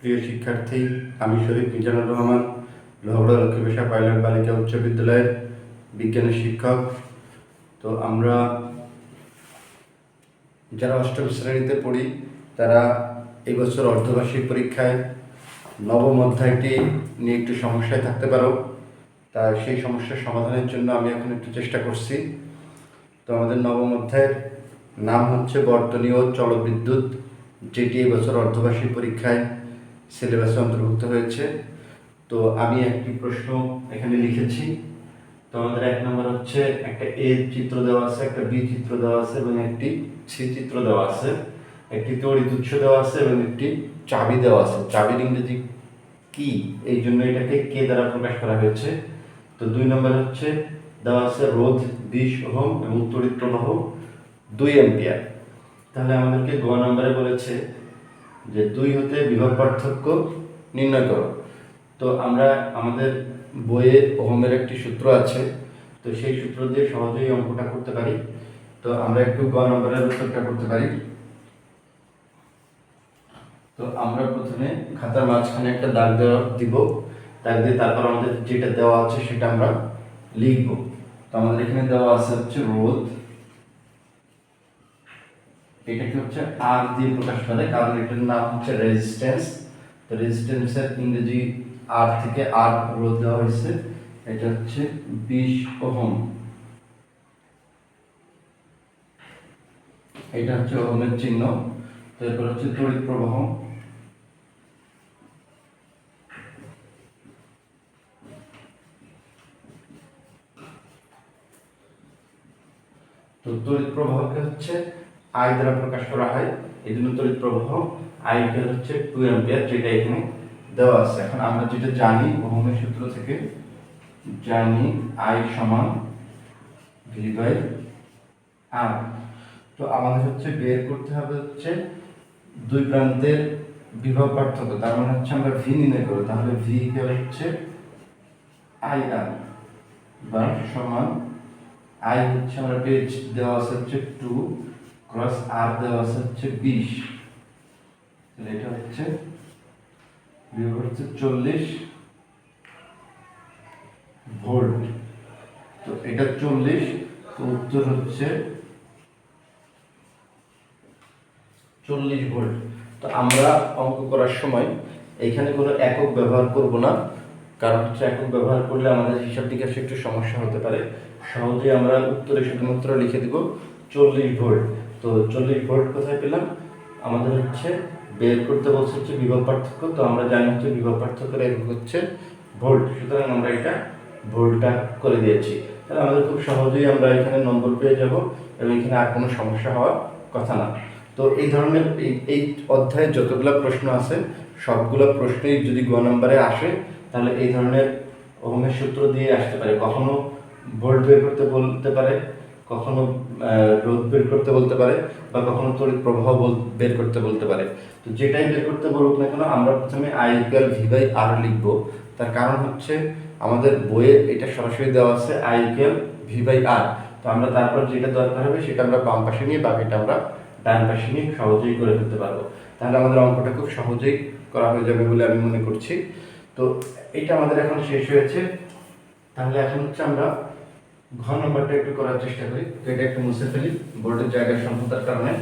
প্রিয় শিক্ষার্থী, আমি শরীফ মিজানুর রহমান, লোহগড়া লক্ষ্মী পেশা পাইলট বালিকা উচ্চ বিদ্যালয়ের বিজ্ঞানের শিক্ষক। তো আমরা যারা অষ্টম শ্রেণীতে পড়ি, তারা এবছর অর্ধবার্ষিক পরীক্ষায় নবম অধ্যায়টি নিয়ে একটু সমস্যায় থাকতে পারো। তা সেই সমস্যার সমাধানের জন্য আমি এখন একটু চেষ্টা করছি। তো আমাদের নবম অধ্যায়ের নাম হচ্ছে বর্তনীয় জলবিদ্যুৎ যেটি এবছর অর্ধবার্ষিক পরীক্ষায় সিলেবাসে অন্তর্ভুক্ত হয়েছে। তো আমি একটি প্রশ্ন এখানে লিখেছি। তো আমাদের এক নম্বর হচ্ছে, একটা এ চিত্র দেওয়া আছে, একটা বি চিত্র দেওয়া আছে এবং একটি সি চিত্র দেওয়া আছে। একটি তড়িৎ উৎস দেওয়া আছে এবং একটি চাবি দেওয়া আছে। চাবির ইংরেজি কি? এই জন্য এটাকে কে দ্বারা প্রকাশ করা হয়েছে। তো দুই নম্বর হচ্ছে, দেওয়া আছে রোধ বিশ ওহম এবং তড়িৎ প্রবাহ দুই অ্যাম্পিয়ার তাহলে আমাদেরকে গ নম্বরে বলেছে যে দুই হতে বিভব পার্থক্য নির্ণয় করো। তো আমরা, আমাদের বইয়ে ওহমের একটি সূত্র আছে, তো সেই সূত্র দিয়ে সহজেই অঙ্কটা করতে পারি। তো আমরা একটু গ নম্বরের উত্তরটা করতে পারি। তো আমরা প্রথমে খাতার মাঝখানে একটা দাগ দেওয়া দিব। দাগ দিয়ে তারপর আমাদের যেটা দেওয়া আছে সেটা আমরা লিখব। তো আমাদের এখানে দেওয়া আছে হচ্ছে রোধ এটাকে হচ্ছে? আর দিয়ে প্রকাশ করে, কারণ এটার নাম হচ্ছে রেজিস্ট্যান্স তো রেজিস্ট্যান্সের ইংরেজি আর থেকে আর রোধ দেওয়া হয়েছে। এটা হচ্ছে বিশ ওহম। এটা হচ্ছে ওহমের চিহ্ন। তো এরপর হচ্ছে তড়িৎ প্রবাহ। তো তড়িৎ প্রবাহকে হচ্ছে আই দ্বারা প্রকাশ করা হয়, এই জন্য তড়িৎ প্রবাহ আই হচ্ছে টু অ্যাম্পিয়ার যেটা এখানে দেওয়া আছে। এখন আমরা যেটা জানি ওহমের সূত্র থেকে জানি আই সমান ভি বাই আর তো আমাদের হচ্ছে বের করতে হবে হচ্ছে দুই প্রান্তের বিভব পার্থক্য, তার মানে হচ্ছে আমরা ভি নির্ণয় করব। তাহলে ভি হচ্ছে আই আর বা সমান আই হচ্ছে আমরা পেজ দেওয়া আছে হচ্ছে টু ক্রস আর দেওয়া আছে হচ্ছে বিশ। তাহলে এটা হচ্ছে বিভব হচ্ছে চল্লিশ ভোল্ট। তো এটা চল্লিশ, তো উত্তর হচ্ছে চল্লিশ ভোল্ট। তো আমরা অঙ্ক করার সময় এখানে কোনো একক ব্যবহার করব না, কারণ হচ্ছে একক ব্যবহার করলে আমাদের হিসাব নিকাশে একটু সমস্যা হতে পারে। সহজে আমরা উত্তরে শুধুমাত্র লিখে দিব চল্লিশ ভোল্ট। তো চল্লিশ ভোল্ট কোথায় পেলাম। আমাদের হচ্ছে বের করতে বলছে হচ্ছে বিভব পার্থক্য, তো আমরা জানি হচ্ছে বিভব পার্থক্যের একক হচ্ছে ভোল্ট, সুতরাং আমরা এটা ভোল্টটা করে দিয়েছি। তাহলে আমাদের খুব সহজেই আমরা এখানে নম্বর পেয়ে যাব এবং এখানে আর কোনো সমস্যা হওয়ার কথা না। তো এই ধরনের এই এই অধ্যায়ে যতগুলো প্রশ্ন আছে, সবগুলো প্রশ্নই যদি গ নম্বরে আসে, তাহলে এই ধরনের ওহমের সূত্র দিয়ে আসতে পারে। কখনো ভোল্ট বের করতে বলতে পারে কখনো রোদ বের করতে বলতে পারে বা কখনো তড়িৎ প্রবাহ বের করতে বলতে পারে। তো যেটাই বের করতে বলুক না কেন, আমরা প্রথমে I equal V by R লিখব। তার কারণ হচ্ছে আমাদের বইয়ে এটা সরাসরি দেওয়া আছে I equal V by R তো আমরা তারপর যেটা দরকার হবে, সেটা আমরা বাম পাশে নিয়ে বাকিটা আমরা ডান পাশে নিয়ে সহজেই করে ফেলতে পারব। তাহলে আমাদের অঙ্কটা খুব সহজেই করা হয়ে যাবে বলে আমি মনে করছি। তো এটা আমাদের এখন শেষ হয়েছে। তাহলে এখন হচ্ছে আমরা ঘ নম্বরটা একটু করার চেষ্টা করি। তো এটা একটু মুছে ফেলি। বোর্ডের জায়গার স্বল্পতার কারণে।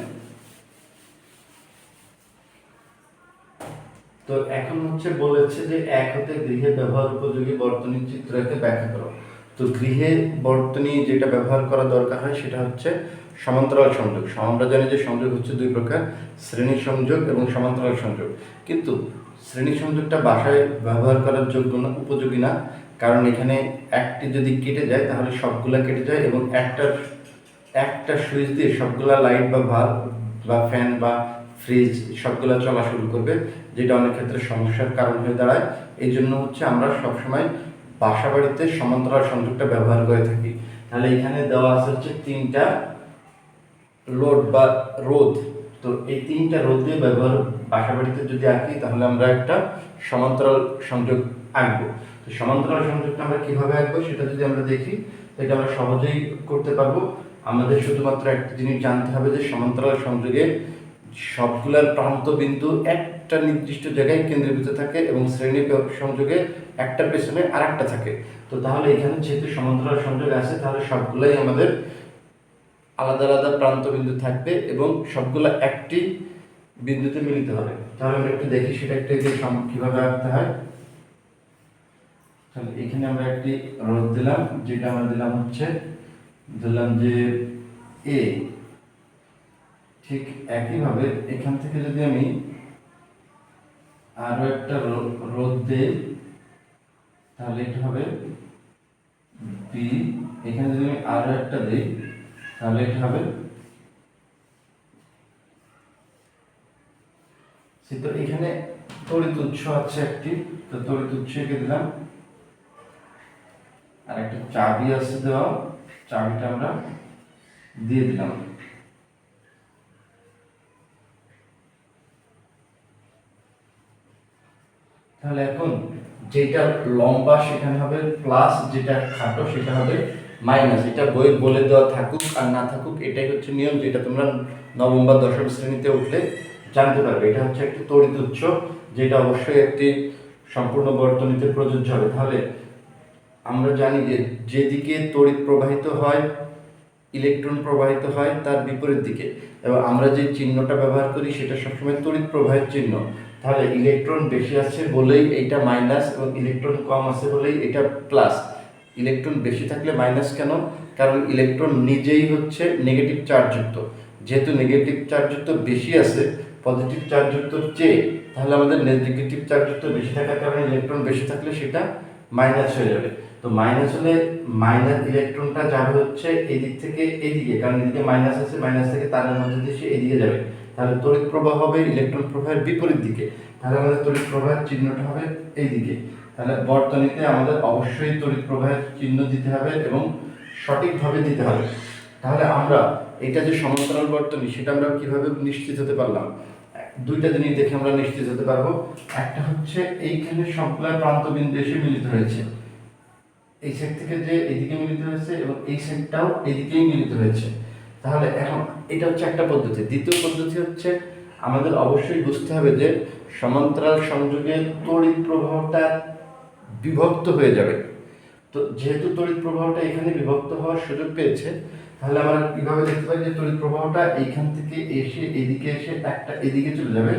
তো এখন হচ্ছে বলেছে যে এক হতে গৃহে ব্যবহার উপযোগী বর্তনী চিত্র একে ব্যাখ্যা করো। তো গৃহে বর্তনী যেটা ব্যবহার করা দরকার হয়, সেটা হচ্ছে সমান্তরাল সংযোগ। আমরা জানি যে সংযোগ হচ্ছে দুই প্রকার শ্রেণি সংযোগ এবং সমান্তরাল সংযোগ। কিন্তু শ্রেণি সংযোগটা বাসায় ব্যবহার করার যোগ্য না, উপযোগী না। কারণ এখানে একটি যদি কেটে যায়, তাহলে সবগুলা কেটে যায় এবং একটা একটা সুইচ দিয়ে সবগুলা লাইট বা ভাল্ব বা ফ্যান বা ফ্রিজ সবগুলা চলা শুরু করবে, যেটা অনেক ক্ষেত্রে সমস্যার কারণ হয়ে দাঁড়ায়। এই জন্য হচ্ছে আমরা সবসময় বাসা বাড়িতে সমান্তরাল সংযোগটা ব্যবহার করে থাকি। তাহলে এখানে দেওয়া আছে হচ্ছে তিনটা লোড বা রোদ তো এই তিনটা রোধ দিয়ে ব্যবহার বাসা বাড়িতে যদি আঁকি, তাহলে আমরা একটা সমান্তরাল সংযোগ আঁকবো। তো সমান্তরাল সংযোগটা আমরা কীভাবে আঁকবো সেটা যদি আমরা দেখি, এটা আমরা সহজেই করতে পারব। আমাদের শুধুমাত্র একটা জিনিস জানতে হবে যে সমান্তরাল সংযোগে সবগুলার প্রান্ত বিন্দু একটা নির্দিষ্ট জায়গায় কেন্দ্রীভূত থাকে এবং শ্রেণি সংযোগে একটা পেছনে আর একটা থাকে। তো তাহলে এখানে যেহেতু সমান্তরাল সংযোগ আছে, তাহলে সবগুলাই আমাদের আলাদা আলাদা প্রান্ত বিন্দু থাকবে এবং সবগুলো একটি বিন্দুতে মিলিত হবে। তাহলে আমরা একটু দেখি সেটা একটু কীভাবে আঁকতে হয়। তাহলে এখানে আমরা একটি রোধ দিলাম, যেটা আমরা দিলাম হচ্ছে, দিলাম যে এ ঠিক একইভাবে এখান থেকে যদি আমি আরও একটা রোধ দেই, তাহলে এটা হবে বি এখানে যদি আমি আরও একটা দিই, তাহলে এটা হবে তো এখানে তড়িৎ উৎস আছে একটি, তো তড়িৎ উৎস এঁকে দিলাম আর একটা চাবি আছে দেওয়া, চাবিটা আমরা দিয়ে দিলাম। তাহলে এখন যেটা লম্বা সেখানে হবে প্লাস যেটা খাটো সেটা হবে মাইনাস এটা বই বলে দেওয়া থাকুক আর না থাকুক, এটাই হচ্ছে নিয়ম যেটা তোমরা নবম বা দশম শ্রেণীতে উঠলে জানতে পারবে। এটা হচ্ছে একটি তড়িৎ উৎস, যেটা অবশ্যই একটি সম্পূর্ণ বর্তনীতে প্রযোজ্য হবে। তাহলে আমরা জানি যে যেদিকে তড়িৎ প্রবাহিত হয়, ইলেকট্রন প্রবাহিত হয়, তার বিপরীত দিকে। এবং আমরা যে চিহ্নটা ব্যবহার করি, সেটা সবসময় তড়িৎ প্রবাহের চিহ্ন। তাহলে ইলেকট্রন বেশি আছে বলেই এটা মাইনাস এবং ইলেকট্রন কম আছে বলেই এটা প্লাস। ইলেকট্রন বেশি থাকলে মাইনাস কেন? কারণ ইলেকট্রন নিজেই হচ্ছে নেগেটিভ চার্জযুক্ত যেহেতু নেগেটিভ চার্জযুক্ত বেশি আছে পজিটিভ চার্জযুক্ত চেয়ে, তাহলে আমাদের নেগেটিভ চার্জযুক্ত বেশি থাকার কারণে ইলেকট্রন বেশি থাকলে সেটা মাইনাস হয়ে যাবে। তো মাইনাস হলে মাইনাস ইলেকট্রনটা যাবে হচ্ছে এদিক থেকে এদিকে, কারণ এদিকে মাইনাস আছে মাইনাস থেকে তারের মধ্যে দিয়ে সে এদিকে যাবে। তাহলে তড়িৎ প্রবাহ হবে ইলেকট্রন প্রবাহের বিপরীত দিকে। তাহলে আমাদের তড়িৎ প্রবাহের চিহ্নটা হবে এই দিকে তাহলে বর্তনীতে আমাদের অবশ্যই তড়িৎ প্রবাহের চিহ্ন দিতে হবে এবং সঠিকভাবে দিতে হবে। তাহলে আমরা এটা যে সমান্তরাল বর্তনী, সেটা আমরা কীভাবে নিশ্চিত হতে পারলাম? দুইটা জিনিস দেখে আমরা নিশ্চিত হতে পারব। একটা হচ্ছে এইখানে সবগুলা প্রান্ত বিন্দু এসে মিলিত হয়েছে। এই সাইড থেকে যে এদিকে মিলিত হয়েছে এবং এই সাইডটাও এদিকেই মিলিত হয়েছে। তাহলে এখন এটা হচ্ছে একটা পদ্ধতি। দ্বিতীয় পদ্ধতি হচ্ছে আমাদের অবশ্যই বুঝতে হবে যে সমান্তরাল সংযোগে তড়িৎ প্রবাহটা বিভক্ত হয়ে যাবে। তো যেহেতু তড়িৎ প্রবাহটা এখানে বিভক্ত হওয়ার সুযোগ পেয়েছে, তাহলে আমরা কীভাবে দেখতে পাই যে তড়িৎ প্রবাহটা এইখান থেকে এসে এদিকে এসে একটা এদিকে চলে যাবে,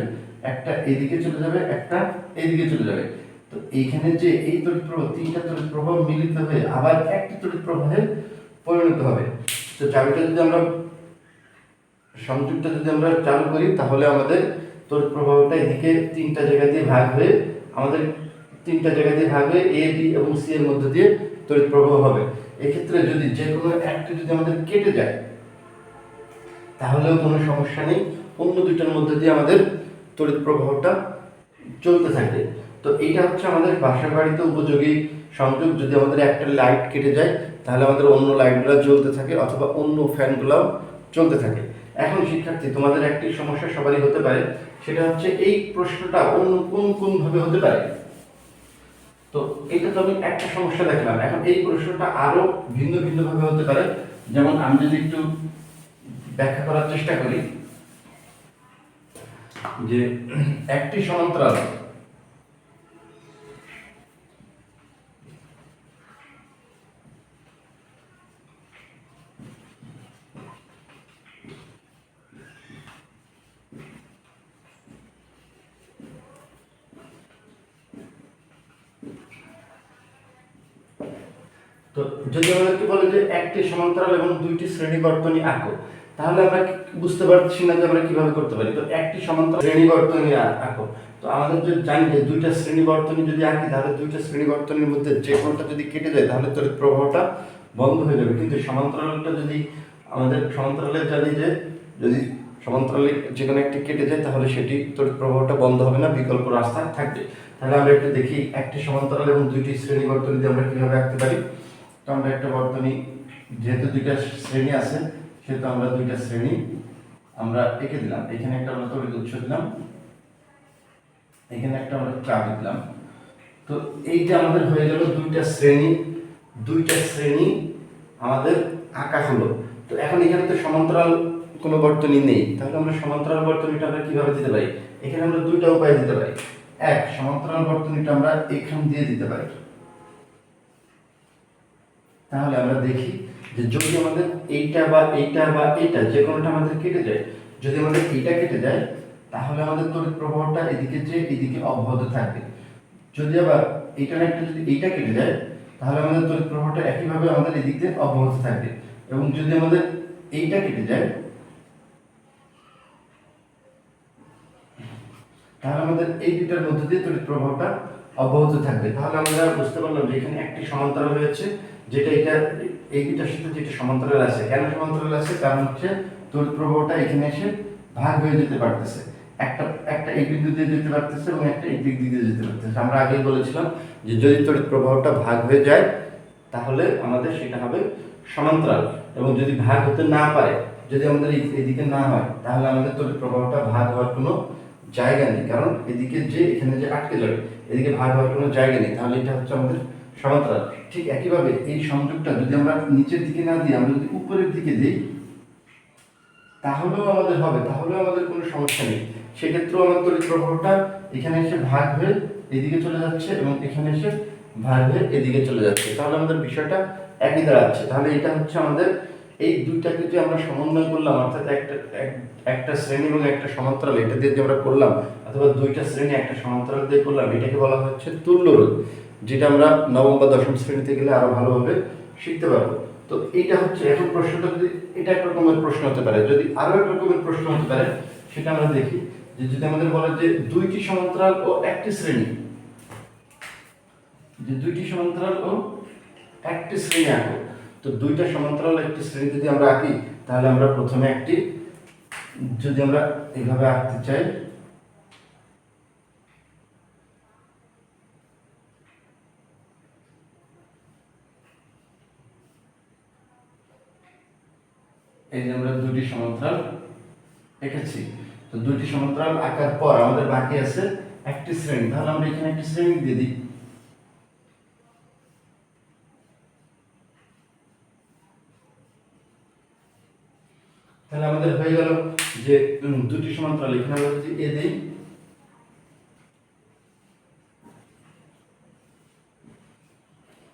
একটা এদিকে চলে যাবে, একটা এদিকে চলে যাবে। তো এইখানে যে এই তড়িৎ প্রবাহ তিনটা তড়িৎ প্রবাহ মিলিত হয়ে আবার একটি তড়িৎ প্রবাহে পরিণত হবে। তো চাবিটা যদি আমরা, সংযোগটা যদি আমরা চালু করি, তাহলে আমাদের তড়িৎ প্রবাহটা এদিকে তিনটা জায়গা দিয়ে ভাগ হয়ে, আমাদের তিনটা জায়গা দিয়ে ভাগ হয়ে এ বি এবং সি এর মধ্যে দিয়ে তড়িৎ প্রবাহ হবে। এক্ষেত্রে যদি যে কোনো একটা যদি আমাদের কেটে যায়, তাহলেও কোনো সমস্যা নেই। অন্য দুইটার মধ্যে দিয়ে আমাদের তড়িৎ প্রবাহটা চলতে থাকে তো এইটা হচ্ছে আমাদের বাসা বাড়িতে উপযোগী সংযোগ। যদি আমাদের একটা লাইট কেটে যায়, তাহলে আমাদের অন্য লাইটগুলো জ্বলতে থাকে অথবা অন্য ফ্যানগুলোও চলতে থাকে। এখন শিক্ষার্থী, তোমাদের একটি সমস্যা সবারই হতে পারে, সেটা হচ্ছে এই প্রশ্নটা অন্য কোন কোন ভাবে হতে পারে? তো এটা তো আমি একটা সমস্যা দেখলাম। এখন এই প্রশ্নটা আরও ভিন্ন ভিন্ন ভাবে হতে পারে। যেমন আমি যদি একটু ব্যাখ্যা করার চেষ্টা করি, যে একটি সমান্তরাল তো যদি আমাদেরকে বলে যে একটি সমান্তরাল এবং দুইটি শ্রেণি বর্তনী আঁকো, তাহলে আমরা বুঝতে পারছি না যে আমরা কীভাবে করতে পারি? তো একটি সমান্তরাল শ্রেণি বর্তনী আঁকো। তো আমাদের যদি জানি যে দুইটা শ্রেণি বর্তনী যদি আঁকি, তাহলে দুইটা শ্রেণি বর্তনীর মধ্যে যে কোনটা যদি কেটে যায়, তাহলে তড়িৎ প্রবাহটা বন্ধ হয়ে যাবে। কিন্তু সমান্তরালটা যদি আমাদের সমান্তরালে জানি যে যদি সমান্তরালে যে কোনো একটি কেটে যায়, তাহলে সেটি তড়িৎ প্রবাহটা বন্ধ হবে না, বিকল্প রাস্তা থাকবে। তাহলে আমরা একটু দেখি একটি সমান্তরাল এবং দুইটি শ্রেণি বর্তনী আমরা কীভাবে আঁকতে পারি। আমরা একটা বর্তনী, যেহেতু দুইটা শ্রেণি আছে, সেহেতু আমরা দুইটা শ্রেণি আমরা এঁকে দিলাম। এখানে একটা আমরা তড়িৎ উৎস দিলাম, এখানে একটা আমরা চাবি দিলাম। তো এইটা আমাদের হয়ে গেল দুইটা শ্রেণি দুইটা শ্রেণি আমাদের আঁকা হলো। তো এখন এখানে তো সমান্তরাল কোনো বর্তনী নেই। তাহলে আমরা সমান্তরাল বর্তনীটা আমরা কীভাবে দিতে পারি? এখানে আমরা দুইটা উপায় দিতে পারি। এক, সমান্তরাল বর্তনীটা আমরা এখান দিয়ে দিতে পারি। তাহলে আমরা দেখি যে যদি আমাদের এইটা বা এইটা বা এইটা যে কোনোটা আমাদের কেটে যায়, যদি আমাদের এইটা কেটে যায়, তাহলে আমাদের তড়িৎ প্রবাহটা এদিকে যে এদিকে অব্যাহত থাকবে। যদি আবার এইটা না একটা যদি এইটা কেটে যায়, তাহলে আমাদের তড়িৎ প্রবাহটা একইভাবে আমাদের এদিকে অব্যাহত থাকবে। এবং যদি আমাদের এইটা কেটে যায়, তাহলে আমাদের এই দুটার মধ্যে দিয়ে তড়িৎ প্রবাহটা অব্যাহত থাকবে। তাহলে আমরা বুঝতে পারলাম যে এখানে একটি সমান্তরাল রয়েছে যেটা এটা, এই দুটার সাথে যেটা সমান্তরাল আছে। কেন সমান্তরাল আছে? কারণ হচ্ছে তড়িৎ প্রবাহটা এখানে এসে ভাগ হয়ে যেতে পারতেছে। একটা একটা এই বিন্দু দিয়ে যেতে পারতেছে এবং একটা এই দিক দিয়ে যেতে পারতেছে। আমরা আগেই বলেছিলাম যে যদি তড়িৎ প্রবাহটা ভাগ হয়ে যায়, তাহলে আমাদের সেটা হবে সমান্তরাল। এবং যদি ভাগ হতে না পারে, যদি আমাদের এদিকে না হয়, তাহলে আমাদের তড়িৎ প্রবাহটা ভাগ হওয়ার কোনো জায়গা নেই। কারণ এদিকে যে, এখানে যে আটকে যাবে, এদিকে ভাগ হওয়ার কোনো জায়গা নেই। তাহলে এটা হচ্ছে আমাদের সমান্তরাল। ঠিক একইভাবে এই সংযোগটা যদি আমরা নিচের দিকে না দিই, আমরা যদি উপরের দিকে দিই, তাহলেও আমাদের হবে, তাহলেও আমাদের কোনো সমস্যা নেই। সেক্ষেত্রেও আমার তড়িৎ প্রবাহটা এখানে এসে ভাগ হয়ে এদিকে চলে যাচ্ছে এবং এখানে এসে ভাগ হয়ে এদিকে চলে যাচ্ছে। তাহলে আমাদের বিষয়টা একই দাঁড়াচ্ছে। তাহলে এটা হচ্ছে আমাদের এই দুইটাকে যে আমরা সমন্বয় করলাম, অর্থাৎ একটা, এক- একটা শ্রেণি এবং একটা সমান্তরাল, এটা দিয়ে যে আমরা করলাম, অথবা দুইটা শ্রেণি একটা সমান্তরাল দিয়ে করলাম, এটাকে বলা হচ্ছে তুল্যরোধ যেটা আমরা নবম বা দশম শ্রেণীতে গেলে আরও ভালোভাবে শিখতে পারব। তো এইটা হচ্ছে, এখন প্রশ্নটা যদি, এটা এক রকমের প্রশ্ন হতে পারে, যদি আরও এক রকমের প্রশ্ন হতে পারে, সেটা আমরা দেখি যে যদি আমাদের বলে যে দুইটি সমান্তরাল ও একটি শ্রেণি, যে দুইটি সমান্তরাল ও একটি শ্রেণি আঁকো, তো দুইটা সমান্তরাল একটি শ্রেণি যদি আমরা আঁকি, তাহলে আমরা প্রথমে একটি, যদি আমরা এইভাবে আঁকতে চাই এই যে আমরা দুটি সমান্তরাল এঁকেছি, তো দুইটি সমান্তরাল আঁকার পর আমাদের বাকি আছে একটি শ্রেণি। তাহলে আমরা এখানে একটি শ্রেণি দিয়ে দিই। তাহলে আমাদের হয়ে গেল যে দুটি সমান্তরাল। এখানে আমরা যদি এ দিই,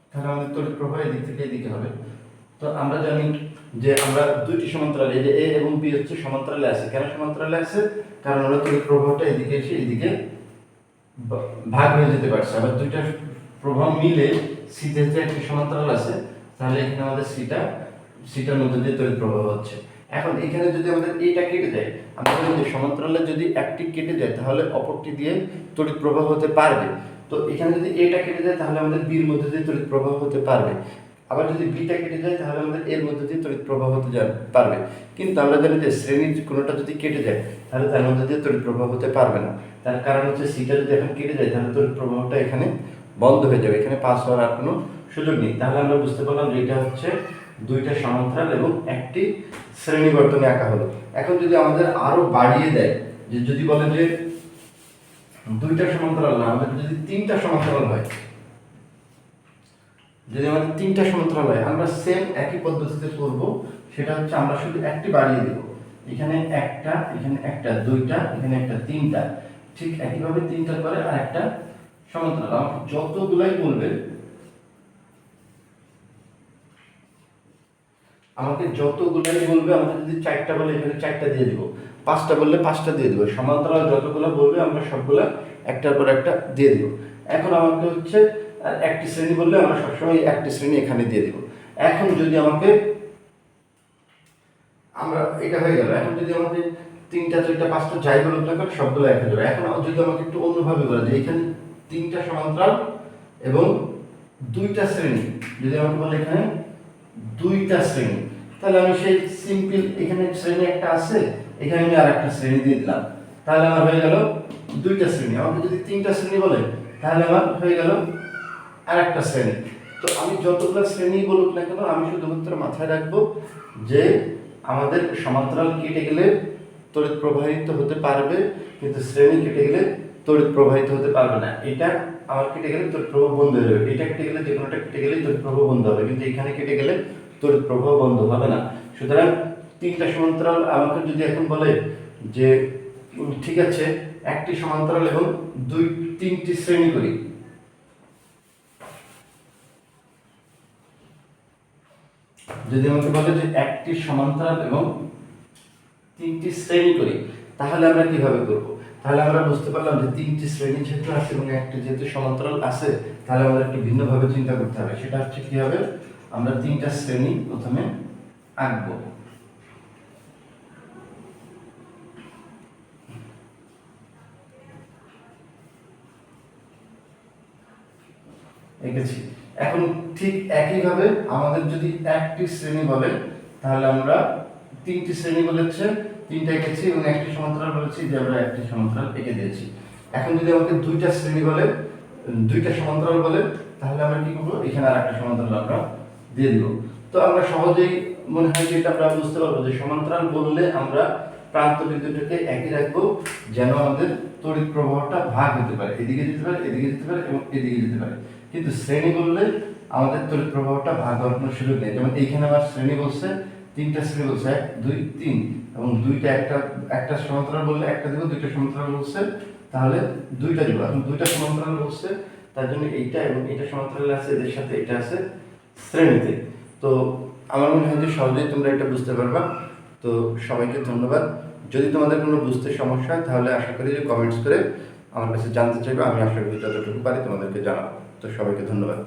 তাহলে আমাদের তড়িৎ প্রবাহ এদিক থেকে এদিকে হবে। তো আমরা জানি যে আমরা দুইটি সমান্তরাল, এই যে এ এবং বি হচ্ছে সমান্তরালে আছে। কেন সমান্তরালে আছে? কারণ আমরা তড়িৎ প্রবাহটা এদিকে এসে এদিকে ভাগ হয়ে যেতে পারছে। আবার দুইটা প্রভাব মিলে সিতে যে একটি সমান্তরাল আছে, তাহলে এখানে আমাদের সিটা সিটার মধ্যে দিয়ে তড়িৎ প্রবাহ হচ্ছে। এখন এখানে যদি আমাদের এটা কেটে যায়, আমরা জানি যে সমান্তরালে যদি একটি কেটে যায়, তাহলে অপরটি দিয়ে তড়িৎ প্রবাহ হতে পারবে। তো এখানে যদি এটা কেটে যায়, তাহলে আমাদের বির মধ্যে দিয়ে তড়িৎ প্রবাহ হতে পারবে। আবার যদি বিটা কেটে যায়, তাহলে আমাদের এর মধ্যে দিয়ে তড়িৎ প্রবাহ হতে পারবে। কিন্তু আমরা জানি যে শ্রেণির কোনোটা যদি কেটে যায়, তাহলে তার মধ্যে দিয়ে তড়িৎ প্রবাহ হতে পারবে না। তার কারণ হচ্ছে সিটা যদি এখন কেটে যায়, তাহলে তড়িৎ প্রবাহটা এখানে বন্ধ হয়ে যাবে। এখানে পাস হওয়ার আর কোনো সুযোগ নেই। তাহলে আমরা বুঝতে পারলাম যে এটা হচ্ছে দুইটা সমান্তরাল এবং একটি শ্রেণি বর্তনে আঁকা হলো। এখন যদি আমাদের আরও বাড়িয়ে দেয়, যে যদি বলে যে দুইটা সমান্তরাল না, আমাদের যদি তিনটা সমান্তরাল হয় যদি আমাদের তিনটা সমান্তরাল হয় আমরা সেম একই পদ্ধতিতে করব, সেটা হচ্ছে আমরা শুধু একটি বাড়িয়ে দেব। এখানে একটা এখানে একটা, দুইটা, এখানে একটা, তিনটা। ঠিক একইভাবে তিনটা করে আর একটা সমান্তরাল। আমাকে যতগুলাই বলবে, আমাকে যতগুলাই বলবে, আমাকে যদি চারটা বলে, এখানে চারটা দিয়ে দিব। পাঁচটা বললে পাঁচটা দিয়ে দিব। সমান্তরাল যতগুলো বলবে, আমরা সবগুলা একটার পর একটা দিয়ে দিব। এখন আমাকে হচ্ছে একটি শ্রেণি বললে আমরা সবসময় একটি শ্রেণি এখানে দিয়ে দিব। এখন যদি আমাকে আমরা এটা হয়ে গেল। এখন যদি আমাকে তিনটা, চারটা, পাঁচটা যাই বলুক না সবগুলো এক যাবে। এখন যদি আমাকে একটু অন্যভাবে বলা যায় এখানে তিনটা সমান্তরাল এবং দুইটা শ্রেণি। যদি আমাকে বলে এখানে দুইটা শ্রেণি, তাহলে আমি সেই সিম্পল এখানে শ্রেণি একটা আছে, এখানে আমি আর একটা শ্রেণি দিয়ে দিলাম। তাহলে আমার হয়ে গেল দুইটা শ্রেণি। আমাকে যদি তিনটা শ্রেণি বলে, তাহলে আমার হয়ে গেল আর একটা শ্রেণি। তো আমি যতগুলো শ্রেণি বলুক না কেন, আমি শুধুমাত্র মাথায় রাখব যে আমাদের সমান্তরাল কেটে গেলে তড়িৎ প্রবাহিত হতে পারবে, কিন্তু শ্রেণি কেটে গেলে তড়িৎ প্রবাহিত হতে পারবে না। এটা আমার কেটে গেলে তড়িৎ প্রবাহ বন্ধ হয়ে যাবে। এটা কেটে গেলে যে কোনোটা কেটে গেলেই তড়িৎ প্রবাহ বন্ধ হবে, কিন্তু এখানে কেটে গেলে তড়িৎ প্রবাহ বন্ধ হবে না। সুতরাং তিনটা সমান্তরাল আমাকে যদি এখন বলে যে ঠিক আছে, একটি সমান্তরাল এবং দুই, তিনটি শ্রেণি করি যদি আমাকে বলে যে একটি সমান্তরাল এবং তিনটি শ্রেণি করি, তাহলে আমরা কীভাবে করব? তাহলে আমরা বুঝতে পারলাম যে তিনটি শ্রেণি যেহেতু আছে এবং একটি যেহেতু সমান্তরাল আছে, তাহলে আমাদের একটু ভিন্নভাবে চিন্তা করতে হবে। সেটা হচ্ছে কি হবে? আমরা তিনটা শ্রেণি প্রথমে আঁকবো। এঁকেছি। এখন ঠিক একইভাবে আমাদের যদি একটি শ্রেণি বলে, তাহলে আমরা তিনটি শ্রেণি বলেছে, তিনটা এঁকেছি এবং একটি সমান্তরাল বলেছি, যে আমরা একটি সমান্তরাল এঁকে দিয়েছি। এখন যদি আমাকে দুইটা শ্রেণি বলে, দুইটা সমান্তরাল বলে, তাহলে আমরা কি করব? এখানে আর একটা সমান্তরাল আমরা দিয়ে দিব। তো আমরা সহজেই মনে হয় যে এটা আমরা বুঝতে পারব যে সমান্তরাল বললে আমরা প্রান্ত বিন্দুটাকে একই রাখব, যেন আমাদের তড়িৎ প্রবাহটা ভাগ হতে পারে। এদিকে যেতে পারে, এদিকে যেতে পারে এবং এদিকে যেতে পারে। কিন্তু শ্রেণি বললে আমাদের তড়িৎ প্রবাহটা ভাগ হওয়ার কোনো সুযোগ নেই। যেমন এইখানে আমার শ্রেণি বলছে, তিনটা শ্রেণি বলছে, এক, দুই, তিন, এবং দুইটা একটা একটা সমান্তরাল বললে একটা দিব, দুইটা সমান্তরাল বলছে, তাহলে দুইটা দিব। এখন দুইটা সমান্তরাল বলছে, তার জন্য এইটা এবং এটা সমান্তরাল আছে, এদের সাথে এটা আছে শ্রেণীতে। তো আমার মনে হয় যে সহজেই তোমরা এটা বুঝতে পারবা। তো সবাইকে ধন্যবাদ। যদি তোমাদের কোনো বুঝতে সমস্যা হয়, তাহলে আশা করি যে কমেন্টস করে আমার কাছে জানতে চাইবে। আমি আশা করি যতটুকু পারি তোমাদেরকে জানাব। তো সবাইকে ধন্যবাদ।